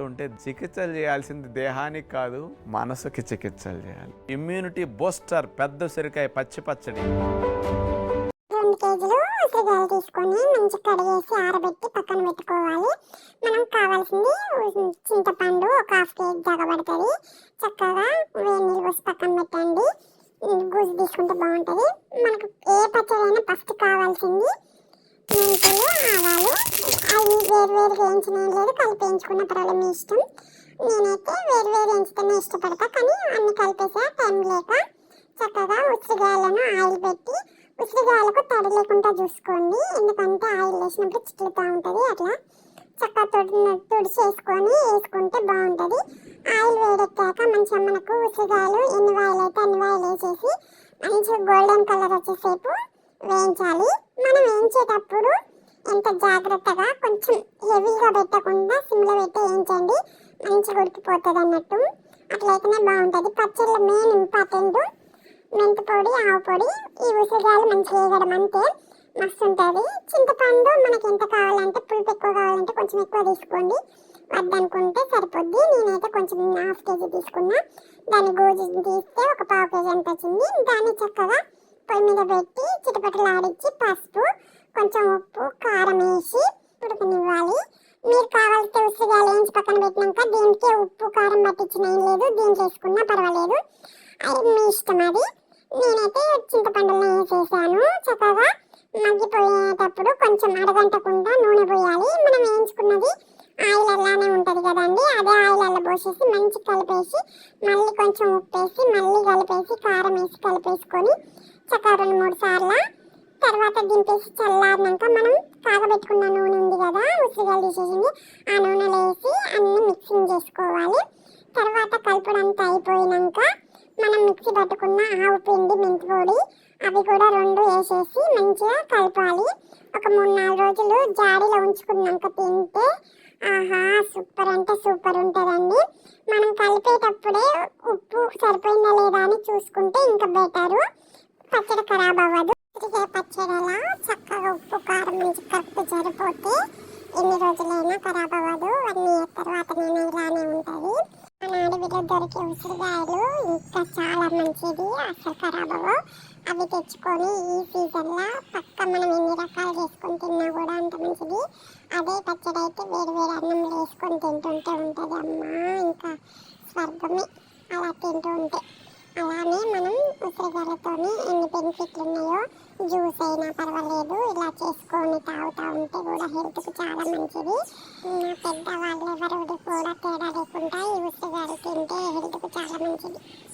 ఉంటే చికిత్సలు చేయాల్సింది దేహానికి కాదు మనసుకి చికిత్సలు చేయాలి. ఇమ్యూనిటీ బూస్టర్ పెద్ద ఉసిరికాయ పచ్చి పచ్చడి. రెండు కేజీలు ఉసిరికాయలు తీసుకొని మంచి కడిగేసి ఆరబెట్టి పక్కన పెట్టుకోవాలి. మనం కావాల్సింది చింతపండు ఒక హాఫ్ కేజీ జగబడుతుంది. చక్కగా వేడి నీళ్ళు పోసి పక్కన పెట్టండి. గుజ్జు తీసుకుంటే బాగుంటుంది. మనకు ఏ పచ్చడైనా ఫస్ట్ కావాల్సింది మెంతులు ఆవాలు అవి వేరు వేరు వేయించిన లేదు కలిపి వేయించుకున్న పర్వాలేదు మీ ఇష్టం. నేనైతే వేరు వేరు వేయించుతూనే ఇష్టపడతా కానీ అన్ని కలిపేసా టైం లేక చక్కగా ఉసిరిగాయలను ఆయిల్ పెట్టి ఉసిరిగాయలకు తడి లేకుండా చూసుకోండి. ఎందుకంటే ఆయిల్ వేసినప్పుడు చిట్లుతూ ఉంటుంది అట్లా చక్కగా తొడి తుడిచేసుకొని వేసుకుంటే బాగుంటుంది. ఆయిల్ వేడెక్కాక మంచిగా మనకు ఉసిరిగాయలు ఎన్ని వాయిల్ అయితే అన్ని వాయిల్ వేసేసి మంచిగా గోల్డెన్ కలర్ వచ్చేసేపు వేయించాలి. మనం వేయించేటప్పుడు ఎంత జాగ్రత్తగా కొంచెం హెవీగా పెట్టకుండా సిమ్లో పెట్టి వేయించండి. మంచిగా ఉడికిపోతుంది అన్నట్టు. అట్లయితేనే బాగుంటుంది. పచ్చళ్ళ మెయిన్ ఇంపార్టెంట్. మెంతి పొడి ఆవు పొడి ఈ ఉసిరికాయలు మంచిగా వేయడం అంతే. మస్తు ఉంటుంది చింతపండు మనకి ఎంత కావాలంటే పులుపు ఎక్కువ కావాలంటే కొంచెం ఎక్కువ తీసుకోండి. వద్దనుకుంటే సరిపోద్ది. నేనైతే కొంచెం హాఫ్ కేజీ తీసుకున్నా. దాని గోజు తీస్తే ఒక పావు కేజీ అంత వచ్చింది. దాన్ని చక్కగా పొయ్యి మీద పెట్టి చిటపటలు ఆడించి పసుపు కొంచెం ఉప్పు కారం వేసి ఉడకనివ్వాలి. మీరు కావాల్సితే ఉసిరికాయలు వేయించి పక్కన పెట్టినాక దీనికి ఉప్పు కారం పట్టించిన ఏం లేదు దీంట్లో వేసుకున్నా పర్వాలేదు. అది మీ ఇష్టం అది. నేనైతే చింతపండులో వేసేసాను చక్కగా మగ్గిపోయేటప్పుడు కొంచెం అరగంటకుండా నూనె పోయాలి. మనం వేయించుకున్నది ఆయిల్ అలానే ఉంటుంది కదండి అదే ఆయిల్ అలా పోసేసి మంచి కలిపేసి మళ్ళీ కొంచెం ఉప్పేసి మళ్ళీ కలిపేసి కారం వేసి కలిపేసుకొని చక్కగా రెండు మూడు సార్లు తర్వాత దింపేసి చల్లారినాక మనం కాగబెట్టుకున్న నూనె ఉంది కదా ఉసిరికాయలు తీసేసింది ఆ నూనెలో వేసి అన్నీ మిక్సింగ్ చేసుకోవాలి. తర్వాత కలుపుడంతా అయిపోయినాక మనం మిక్సీ పట్టుకున్న ఆవు పిండి మెంతి పొడి అవి కూడా రెండు వేసేసి మంచిగా కలపాలి. ఒక మూడు నాలుగు రోజులు జాడీలో ఉంచుకున్నాక తింటే ఆహా సూపర్ అంటే సూపర్ ఉంటుందండి. మనం కలిపేటప్పుడే ఉప్పు సరిపోయిందా లేదా అని చూసుకుంటే ఇంకా బెటరు. పచ్చడి ఖరాబ్ అవ్వదు. ఉసిరికాయ పచ్చడిలా చక్కగా ఉప్పు కారం నుంచి కరెక్ట్ సరిపోతే ఎన్ని రోజులైనా ఖరాబ్ అవ్వదు. వన్ ఇయర్ తర్వాతనైనా ఇలానే ఉంటుంది. మన దొరికే ఉసిరికాయలు ఇంకా చాలా మంచిది అసలు ఖరాబ్ అవ్వవు అవి తెచ్చుకొని ఈ సీజన్లో పక్క మనం ఎన్ని రకాలు చేసుకొని తిన్నా కూడా అంత మంచిది. అదే పచ్చడి అయితే వేరు వేరు అన్నం వేసుకొని తింటుంటే ఉంటుంది అమ్మా ఇంకా స్వర్గమే. అలా తింటూ ఉంటే. అలానే మనం ఉసిరికాయలతో ఎన్ని బెనిఫిట్లు ఉన్నాయో జ్యూస్ అయినా పర్వాలేదు ఇలా చేసుకొని తాగుతూ ఉంటే కూడా హెల్త్కి చాలా మంచిది. పెద్దవాళ్ళు ఎవరు కూడా తేడా లేకుండా ఈ ఉసిరికాయలు తింటే హెల్త్కి చాలా మంచిది